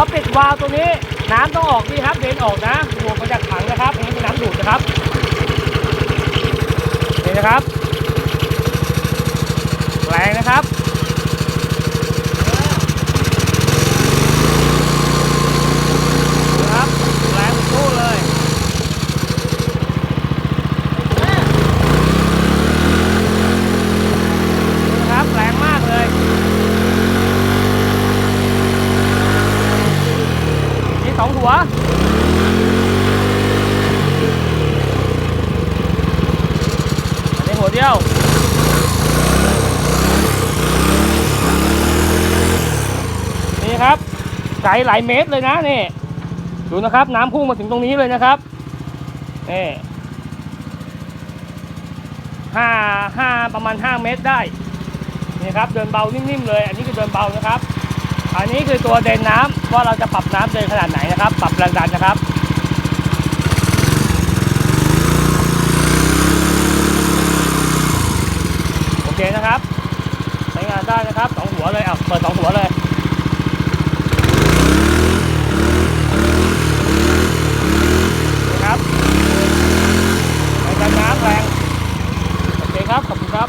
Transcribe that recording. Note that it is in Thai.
พอปิดวาล์วตัวนี้น้ำต้องออกนี่ครับเดินออกนะดูดมาจากถังนะครับอันนี้คือน้ำดูดนะครับนี่นะครับ แรงนะครับแรงสู้เลยนะครับแรงมากเลยนี่ส องหัวอันนี้หัวเดียวนี่ครับไกลหลายเมตรเลยนะนี่ดูนะครับ น้ำพุ่งมาถึงตรงนี้เลยนะครับนี่ห้าห้าประมาณ5เมตรได้นี่ครับเดินเบานิ่มๆเลย อันนี้คือเดินเบานะครับ อันนี้คือตัวเดินน้ำว่าเราจะปรับน้ำเดินขนาดไหนนะครับ ปรับแรงดันนะครับโอเคนะครับใช้งานได้นะครับสองหัวเลยอะเปิดสองหัวเลยนะครับแรงดันน้ำแรงโอเคครับขอบคุณครับ